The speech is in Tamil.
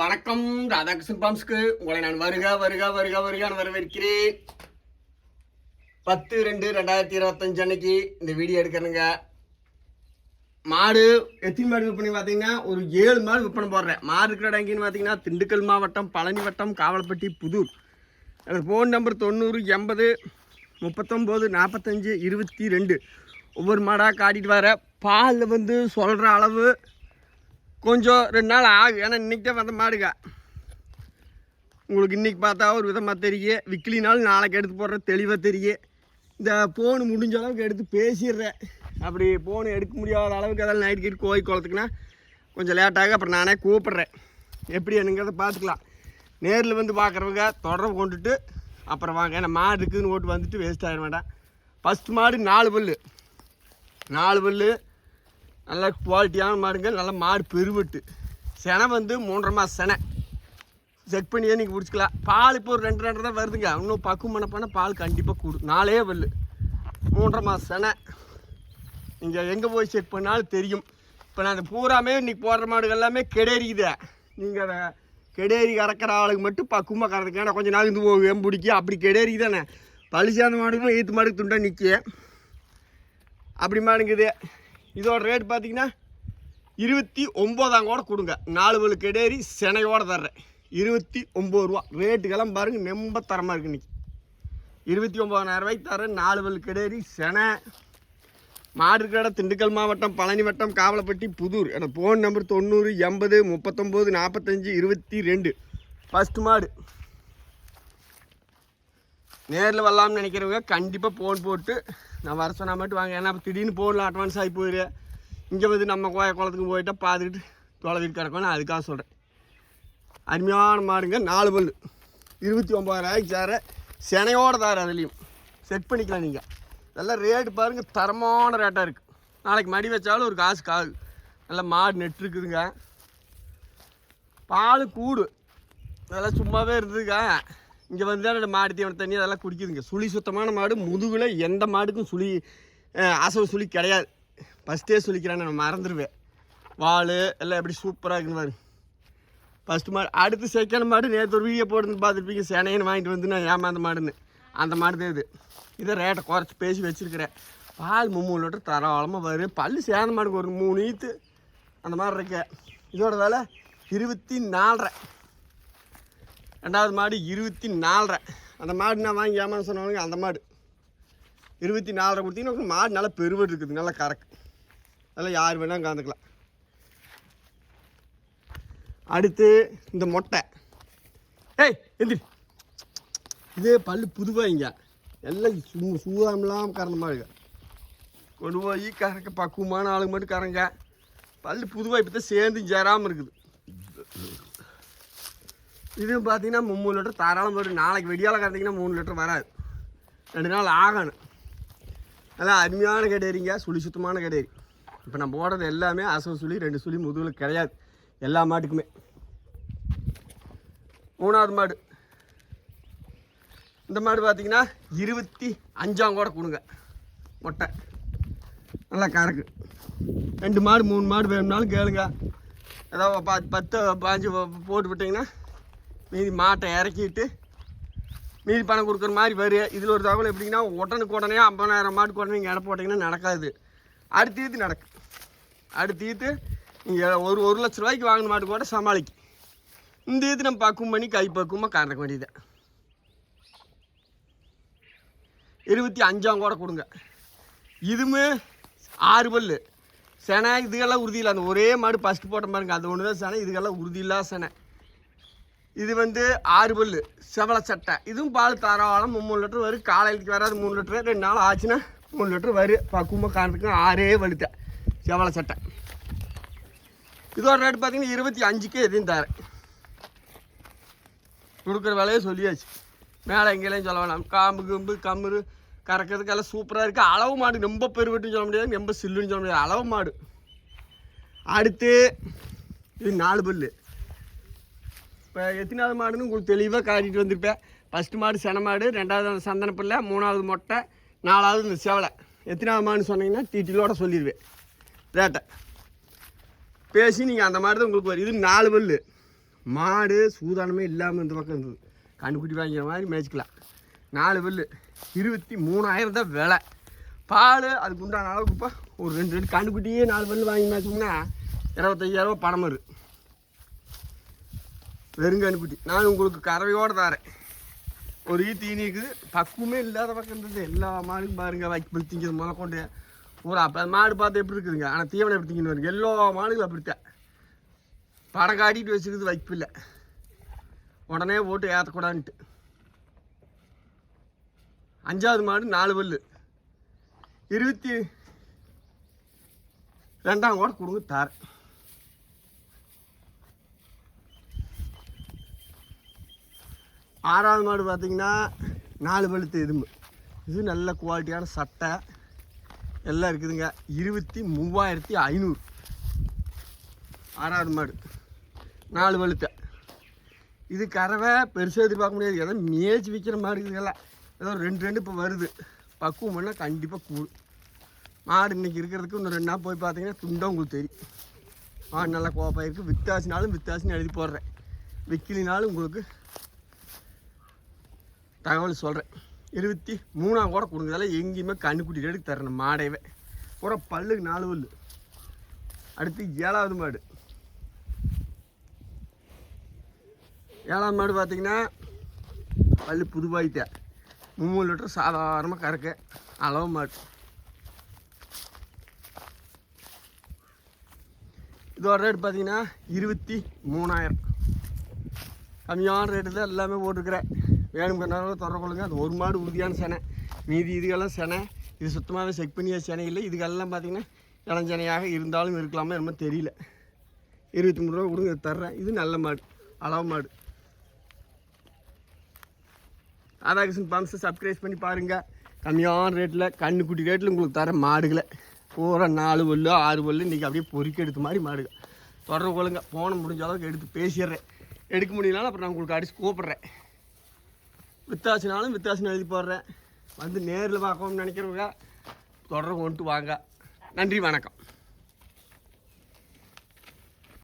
வணக்கம் ராதாகிருஷ்ணன் பாம்ஸ்க்கு. உங்களை நான் வருக வருக வருக வருக வரவேற்கிறேன். பத்து ரெண்டு ரெண்டாயிரத்தி இருபத்தஞ்சு அன்னைக்கு இந்த வீடியோ எடுக்கிறேங்க மாடு எத்தனை மாடு விற்பனை பார்த்தீங்கன்னா ஒரு ஏழு மாடு விற்பனை போடுறேன். மாடு இருக்கிற இடம் பார்த்தீங்கன்னா திண்டுக்கல் மாவட்டம் பழனி வட்டம் காவலப்பட்டி புதூர். எனக்கு ஃபோன் நம்பர் தொண்ணூறு எண்பது முப்பத்தொம்போது நாற்பத்தஞ்சு இருபத்தி ரெண்டு. ஒவ்வொரு மாடாக காட்டிட்டு வர. பாலில் வந்து சொல்கிற அளவு கொஞ்சம் ரெண்டு நாள் ஆகும். ஏன்னா இன்றைக்கி தான் வந்த மாடுங்க. உங்களுக்கு இன்றைக்கி பார்த்தா ஒரு விதமாக தெரியும் விக்கிலினாலும் நாளைக்கு எடுத்து போடுற தெளிவாக தெரியும் இந்த ஃபோனு முடிஞ்ச அளவுக்கு எடுத்து பேசிடுறேன். அப்படி ஃபோனு எடுக்க முடியாத அளவுக்கு ஏதாவது நைட் கிட்டு கோயில் குளத்துக்குன்னா கொஞ்சம் லேட்டாக அப்புறம் நானே கூப்பிட்றேன். எப்படி என்னங்கிறத பார்த்துக்கலாம். நேரில் வந்து பார்க்குறவங்க தொடர்பு கொண்டுட்டு அப்புறம் வாங்க. ஏன்னா மாடு இருக்குதுன்னு ஓட்டு வந்துட்டு வேஸ்ட் ஆகிட வேண்டாம் ஃபஸ்ட் மாடு நாலு பல் நாலு பல்லு. நல்ல குவாலிட்டியான மாடுங்க நல்ல மாடு பெருவெட்டு. செனை வந்து மூன்றரை மாதம் செனை. செக் பண்ணியே நீங்கள் பிடிச்சிக்கலாம். பால் இப்போ ஒரு ரெண்டு ரெண்டு தான் வருதுங்க. இன்னும் பக்குவம் பண்ண பண்ண பால் கண்டிப்பாக கூடும். நாளே வல்லு மூன்றரை மாதம் செனை. நீங்கள் எங்கே போய் செக் பண்ணாலும் தெரியும். இப்போ நான் அந்த பூராமே இன்றைக்கி போடுற மாடுகள் எல்லாமே கெடேரிக்குது. நீங்கள் அதை கெடேரி கறக்கிற ஆளுக்கு மட்டும் பக்குவமாக கறந்துக்க ஏன்னா கொஞ்சம் நாள் இருந்து போகும் பிடிக்கும் அப்படி கெடேரி தானே. பழிச்சாந்த மாடுக்கும் ஈத்து மாடுக்கு துண்டா நிற்க அப்படி மாடுங்குது இதோட ரேட் பார்த்தீங்கன்னா இருபத்தி ஒம்போதாம் கூட கொடுங்க. நாலு வலு கெடேரி செனையோட தர்றேன். இருபத்தி ஒம்பது ரூபா. ரேட்டுக்கெல்லாம் பாருங்கள் ரொம்ப தரமாக இருக்கு இன்றைக்கி இருபத்தி ஒம்பதாயிரம் ரூபாய்க்கு தரேன் நாலு வலு கெடேரி செனை. மாடு இருக்கிற இடம் திண்டுக்கல் மாவட்டம் பழனி வட்டம் காவலப்பட்டி புதூர். எனக்கு ஃபோன் நம்பர் தொண்ணூறு எண்பது முப்பத்தொம்போது நாற்பத்தஞ்சு இருபத்தி ரெண்டு. ஃபஸ்ட்டு மாடு. நேரில் வரலாம்னு நினைக்கிறவங்க கண்டிப்பாக ஃபோன் போட்டு நான் வர சொன்னால் மட்டும் வாங்க. ஏன்னா திடீர்னு ஃபோனில் அட்வான்ஸ் ஆகி போயிரு இங்கே வந்து நம்ம கோய குளத்துக்கு போயிட்டா பார்த்துக்கிட்டு தொலைவிட்டு கிடக்கும் நான் அதுக்காக சொல்கிறேன் அருமையான மாடுங்க நாலு பல் இருபத்தி ஒம்பதாயிரம் சேர செனையோட தார் அதுலேயும். செட் பண்ணிக்கலாம் நீங்கள் இதெல்லாம் ரேட்டு பாருங்கள் தரமான ரேட்டாக இருக்குது நாளைக்கு மடி வச்சாலும் ஒரு காசு காது. நல்லா மாடு நெட்டு இருக்குதுங்க. பால் கூடு. அதெல்லாம் சும்மாவே இருந்ததுங்க. இங்கே வந்து மாடு தீவன தண்ணி அதெல்லாம் குடிக்குதுங்க. சுழி சுத்தமான மாடு முதுகில் எந்த மாடுக்கும் சுழி அசவு சுழி கிடையாது. ஃபஸ்ட்டே சுழிக்கிறேன் நான் மறந்துடுவேன் வால் எல்லாம் எப்படி சூப்பராக இருக்குன்னு ஃபஸ்ட்டு மாடு அடுத்து செகண்ட் மாடு நேற்று ஒரு வீடியோ போட்டு பார்த்துருப்பீங்க. செனையன்னு வாங்கிட்டு வந்து நான் ஏமாந்த மாடுன்னு. அந்த மாடு தான் இது இதை ரேட்டை குறைச்சி பேசி வச்சுருக்கிறேன். பால் மும்மூணு லிட்டர் தாராளமாக வரும் பல்லு சேர்ந்த மாடுக்கு ஒரு மூணு ஈத்து அந்த மாதிரி இருக்கு. இதோட வேலை இருபத்தி நாலரை. ரெண்டாவது மாடு இருபத்தி நாலரை. அந்த மாடு நான் வாங்கி ஏமாந்து சொன்னவங்க அந்த மாடு. இருபத்தி நாலரை கொடுத்தீங்கன்னா மாடு நல்லா பெருவடு இருக்குது நல்லா கறக்கு. அதெல்லாம் யார் வேணால் கலந்துக்கலாம். அடுத்து இந்த மொட்டை. ஏய் எந்திரி. இதே பல்லு புதுவாங்க எல்லாம் சூ சூதாமலாம் கறந்த மாடுங்க கொண்டு போய் கறக்க பக்குவமான ஆளுங்க மட்டும் கறங்க. பல்லு புதுவாக இப்போ தான் சேர்ந்து சேராமல் இருக்குது. இது பார்த்தீங்கன்னா மூணு லிட்டர் தாராளம் வரும் நாளைக்கு வெடியால் கறந்தீங்கன்னா மூணு லிட்டர் வராது. ரெண்டு நாள் ஆகணும். நல்லா அருமையான கடையறிங்க சுழி சுத்தமான கடையறி. இப்போ நம்ம போடுறது எல்லாமே அசவு சுழி ரெண்டு சுழி முதுகில் கிடையாது. எல்லா மாட்டுக்குமே. மூணாவது மாடு. இந்த மாடு பார்த்தீங்கன்னா இருபத்தி அஞ்சாம் கூட கொடுங்க மொட்டை. நல்லா கறக்கு. ரெண்டு மாடு மூணு மாடு வேணும்னாலும் கேளுங்க. ஏதாவது பத்து பத்து பாஞ்சு போட்டு விட்டிங்கன்னா மீதி மாட்டை இறக்கிட்டு மீதி பணம் கொடுக்குற மாதிரி வரும் இதில் ஒரு தகவல் எப்படின்னா உடனுக்கு உடனே ஐம்பதாயிரம் மாட்டுக்கு உடனே நீங்கள் எடை போட்டிங்கன்னா நடக்காது. அடுத்து ஈத்து நடக்கும் அடுத்து ஈத்து நீங்கள் ஒரு ஒரு லட்ச ரூபாய்க்கு வாங்கின மாட்டு கூட சமாளிக்கும் இந்த ஈத்து நம்ம பக்குவம் பண்ணி கை பக்குவமாக கறக்க வேண்டியது. இருபத்தி அஞ்சாம் கூட கொடுங்க. இதுவுமே ஆறு பல் செனை இதுக்கெல்லாம் உறுதி இல்லை. அந்த ஒரே மாடு ஃபஸ்ட்டு போட்ட பாருங்க. அது ஒன்று தான் செனை இதுக்கெல்லாம் உறுதி இல்லாத செனை. இது வந்து ஆறு பல் செவல சட்டை. இதுவும் பால் தாராளம் மூணு லிட்டர் வரும் காலையிலக்கு வராது மூணு லிட்டர். ரெண்டு நாள் ஆச்சுன்னா மூணு லிட்டர் வரும் பக்குவமாக காரணத்துக்கு ஆறே வலுத்த செவல சட்டை. இதோட ரேட் பார்த்தீங்கன்னா இருபத்தி அஞ்சுக்கே எதையும் தரேன். கொடுக்குற விலையே சொல்லியாச்சு. மேலே எங்கேயும் சொல்ல வேணாம். காம்பு கிம்பு கறக்கிறதுக்கு கறக்கிறதுக்கெல்லாம் சூப்பராக இருக்குது அளவு மாடு ரொம்ப பெருவெட்டுன்னு சொல்ல முடியாது. ரொம்ப சில்லுன்னு சொல்ல முடியாது. அளவு மாடு. அடுத்து இது நாலு பல்லு. இப்போ எத்தனாவது மாடுன்னு உங்களுக்கு தெளிவாக காட்டிட்டு வந்திருப்பேன். ஃபஸ்ட்டு மாடு சென மாடு ரெண்டாவது சந்தன பிள்ளை மூணாவது மொட்டை நாலாவது இந்த செவலை. எத்தனாவது மாடுன்னு சொன்னீங்கன்னா டீட்டெயிலோட சொல்லிடுவேன் ரேட்டை. பேசி நீங்கள் அந்த மாதிரி தான் உங்களுக்கு வரும். இது நாலு பல்லு. மாடு சூதானமே இல்லாமல் இந்த பக்கம் இருந்தது. கண்டுக்குட்டி வாங்கிற மாதிரி மேய்ச்சிக்கலாம். நாலு பல்லு. இருபத்தி மூணாயிரம் தான் விலை. பால் அதுக்கு உண்டான அளவுக்கு இப்போ ஒரு ரெண்டு ரெண்டு கண்டுக்குட்டியே நாலு பல்லு வாங்கி மேய்ச்சோம்னா இருபத்தையாயிரம் பணம் வரும். வெறும் நான் உங்களுக்கு கறவையோடு தரேன். ஒரு ஈ தீனி இருக்குது பக்குவமே இல்லாத பக்கம் இருந்தது. எல்லா மாடுக்கும் பாருங்க வைக்கல் திங்கிறது முதல்ல கொண்டு ஒரு அப்போ மாடு பார்த்து எப்படி இருக்குதுங்க? ஆனால் தீவனம் எப்படி திங்கன்னு வருங்க எல்லா மாடுகளும் அப்படித்தான். படம் காட்டிட்டு வச்சுருக்குது வைப்பில்லை உடனே போட்டு ஏற்றக்கூடாதுன்ட்டு அஞ்சாவது மாடு நாலு பல்லு. இருபத்தி ரெண்டாம் கூட கொடுங்க தாரேன். ஆறாவது மாடு பார்த்தீங்கன்னா நாலு பழுத்து எதும்பு. இது நல்ல குவாலிட்டியான சட்டை. எல்லாம் இருக்குதுங்க. இருபத்தி மூவாயிரத்தி ஐநூறு. ஆறாவது மாடு. நாலு பழுத்த. இது கறவை பெருசாக எதிர்பார்க்க முடியாது. ஏதோ மேய்ச்சி விற்கிற மாடு இருக்குதுங்களா ஏதோ ரெண்டு ரெண்டு இப்போ வருது. பக்குவம் பண்ணால் கண்டிப்பாக கூடும் மாடு இன்றைக்கி இருக்கிறதுக்கு இன்னும் ரெண்டு நாள் போய் பார்த்தீங்கன்னா துண்டாக உங்களுக்கு தெரியும். மாடு நல்லா கோப்பாக இருக்குது வித்தாசினாலும் வித்தாசின்னு எழுதி போடுறேன். விற்கலினாலும் உங்களுக்கு தகவல் சொல்கிறேன் இருபத்தி மூணாம் கூட கொடுங்க எங்கேயுமே கண்ணுக்குட்டி ரேட்டுக்கு தரணும் மாடையவே. பூரா பல்லுக்கு நாலு பல்லு. அடுத்து ஏழாவது மாடு. ஏழாவது மாடு பார்த்தீங்கன்னா பல்லு புதுபாய்த்த மூணு லிட்டர் சாதாரணமாக கறக்க அளவு மாடு. இதோட ரேட் பார்த்தீங்கன்னா இருபத்தி மூணாயிரம். கம்மியான ரேட்டு தான் எல்லாமே போட்டிருக்கிறேன். வேணுங்கிறனால தொடர கொள்ளுங்க. அது ஒரு மாடு உறுதியான செனை. மீதி இதுக்கெல்லாம் செனை. இது சுத்தமாகவே செக் பண்ணிய செனை இல்லை. இதுக்கெல்லாம் பார்த்தீங்கன்னா இளஞ்சனையாக இருந்தாலும் இருக்கலாமா என்னமோ தெரியல. இருபத்தி மூணு ரூபா கொடுங்க தர்றேன். இது நல்ல மாடு. அளவு மாடு. ராதாகிருஷ்ணன் பம்ப்ஸை சப்ஸ்கிரைப் பண்ணி பாருங்கள் கம்மியான ரேட்டில் கண்ணுக்குட்டி ரேட்டில் உங்களுக்கு தர மாடுகளை. பூரா நாலு பல்லு ஆறு பல்லு இன்றைக்கி அப்படியே பொறுக்கி எடுத்த மாதிரி மாடுகள். தொடர்பு கொள்ளுங்க. போன முடிஞ்ச அளவுக்கு எடுத்து பேசிடுறேன். எடுக்க முடியலனாலும் அப்புறம் நான் உங்களுக்கு அடிச்சு கூப்பிட்றேன். வித்தாசினாலும் வித்தாசின்னு எழுதி போடுறேன். வந்து நேரில் பார்க்கணும்னு நினைக்கிறவங்க தொடர்பு கொண்டு வாங்க. நன்றி வணக்கம்.